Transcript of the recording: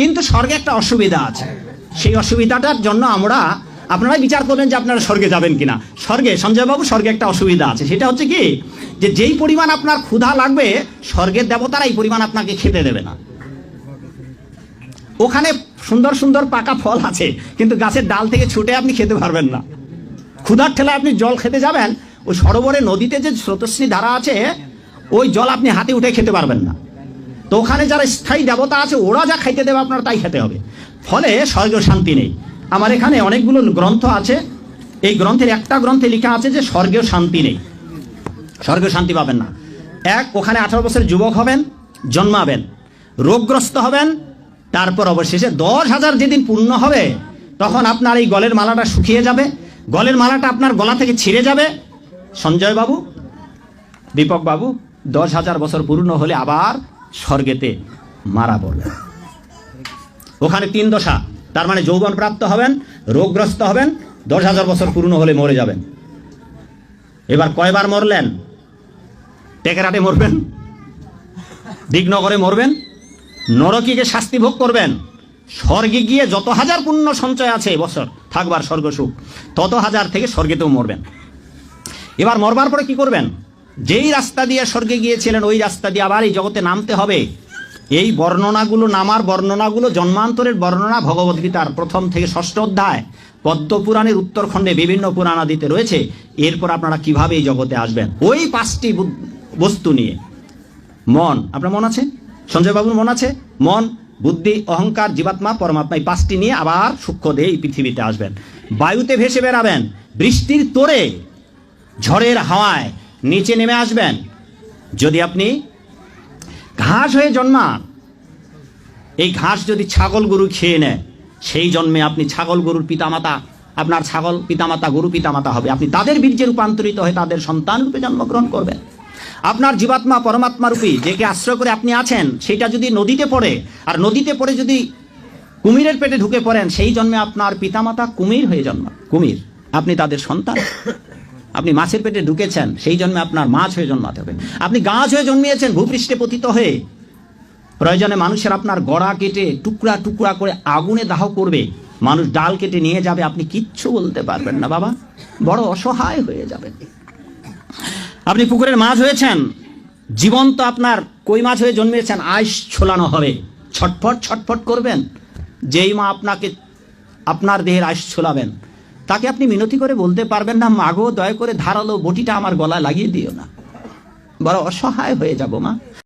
কিন্তু স্বর্গে একটা অসুবিধা আছে। সেই অসুবিধাটার জন্য আমরা আপনারাই বিচার করবেন যে আপনারা স্বর্গে যাবেন কিনা। স্বর্গে, সঞ্জয়বাবু, স্বর্গে একটা অসুবিধা আছে। সেটা হচ্ছে কি? যে যেই পরিমাণ আপনার ক্ষুধা লাগবে, স্বর্গের দেবতারা এই পরিমাণ আপনাকে খেতে দেবে না। ওখানে সুন্দর সুন্দর পাকা ফল আছে, কিন্তু গাছের ডাল থেকে ছুটে আপনি খেতে পারবেন না। ক্ষুধার ঠেলায় আপনি জল খেতে যাবেন, ওই সরোবরে নদীতে যে স্রোতস্বিনী ধারা আছে, ওই জল আপনি হাতে উঠে খেতে পারবেন না। তো ওখানে যারা স্থায়ী দেবতা আছে, ওরা যা খাইতে দেবে আপনার তাই খেতে হবে। ফলে স্বর্গ শান্তি নেই। আমার এখানে অনেকগুলো গ্রন্থ আছে। এই গ্রন্থের একটা গ্রন্থে লেখা আছে যে স্বর্গেও শান্তি নেই। স্বর্গে শান্তি পাবেন না। এক, ওখানে আঠারো বছর যুবক হবেন, জন্মাবেন। রোগগ্রস্ত হবেন, তারপর অবশেষে দশ হাজার যেদিন পূর্ণ হবে, তখন আপনার এই গলের মালাটা শুকিয়ে যাবে। গলের মালাটা আপনার গলা থেকে ছিঁড়ে যাবে। সঞ্জয় বাবু দীপক বাবু দশ হাজার বছর পূর্ণ হলে আবার স্বর্গেতে মারা পড়বেন। ওখানে তিন দশা, তার মানে যৌবন প্রাপ্ত হবেন, রোগগ্রস্ত হবেন, দশ হাজার বছর পূর্ণ হলে মরে যাবেন। এবার কয়বার মরলেন? টেকেরাটে মরবেন? দিগনগরে মরবেন? নরকীকে শাস্তি ভোগ করবেন? স্বর্গে গিয়ে যত হাজার পুণ্য সঞ্চয় আছে বছর থাকবার স্বর্গসুখ, তত হাজার থেকে স্বর্গেতেও মরবেন। এবার মরবার পরে কি করবেন? যেই রাস্তা দিয়ে স্বর্গে গিয়েছিলেন, ওই রাস্তা দিয়ে আবার এই জগতে নামতে হবে। এই বর্ণনাগুলো, নামার বর্ণনাগুলো, জন্মান্তরের বর্ণনা ভগবদ্গীতার প্রথম থেকে ষষ্ঠ অধ্যায়, পদ্ম পুরাণের উত্তরখণ্ডে বিভিন্ন পুরাণাদিতে রয়েছে। এরপর আপনারা কীভাবে এই জগতে আসবেন? ওই পাঁচটি বস্তু নিয়ে। মন, আপনার মন আছে? সঞ্জয় বাবুর মন আছে? মন, বুদ্ধি, অহংকার, জীবাত্মা, পরমাত্মা, এই পাঁচটি নিয়ে আবার সূক্ষ্ম দিয়ে এই পৃথিবীতে আসবেন। বায়ুতে ভেসে বেড়াবেন, বৃষ্টির তোরে, ঝড়ের হাওয়ায় নিচে নেমে আসবেন। যদি আপনি ঘাস হয়ে জন্মান, এই ঘাস যদি ছাগল গরু খেয়ে নেয়, সেই জন্মে আপনি ছাগল গরুর পিতামাতা, আপনার ছাগল পিতামাতা, গরু পিতামাতা হবে। আপনি তাদের বীর্যে রূপান্তরিত হয়ে তাদের সন্তান রূপে জন্মগ্রহণ করবেন। আপনার জীবাত্মা পরমাত্মা রূপী যেকে আশ্রয় করে আপনি আছেন, সেটা যদি নদীতে পড়ে, আর নদীতে পড়ে যদি কুমিরের পেটে ঢুকে পড়েন, সেই জন্মে আপনার পিতামাতা কুমির হয়ে জন্ম কুমির, আপনি তাদের সন্তান। আপনি মাছের পেটে ঢুকেছেন, সেই জন্মে আপনার মাছ হয়ে জন্মাতে হবে। আপনি গাছ হয়ে জন্মিয়েছেন, ভূপৃষ্ঠে পতিত হয়ে। প্রয়োজনে মানুষের আপনার গড়া কেটে টুকরা টুকরা করে আগুনে দাহ করবে। মানুষ ডাল কেটে নিয়ে যাবে, আপনি কিচ্ছু বলতে পারবেন না, বাবা। বড় অসহায় হয়ে যাবেন। আপনি পুকুরের মাছ হয়েছেন, জীবন্ত আপনার কই মাছ হয়ে জন্মিয়েছেন আইস ছোলানো হবে। ছটফট ছটফট করবেন, যেই মা আপনাকে আপনার দেহের আইস ছোলাবেন। তাকে আপনি মিনতি করে বলতে পারবেন না, মাগো, দয়া করে ধারালো বটিটা আমার গলায় লাগিয়ে দিও না। বড় অসহায় হয়ে যাব মা।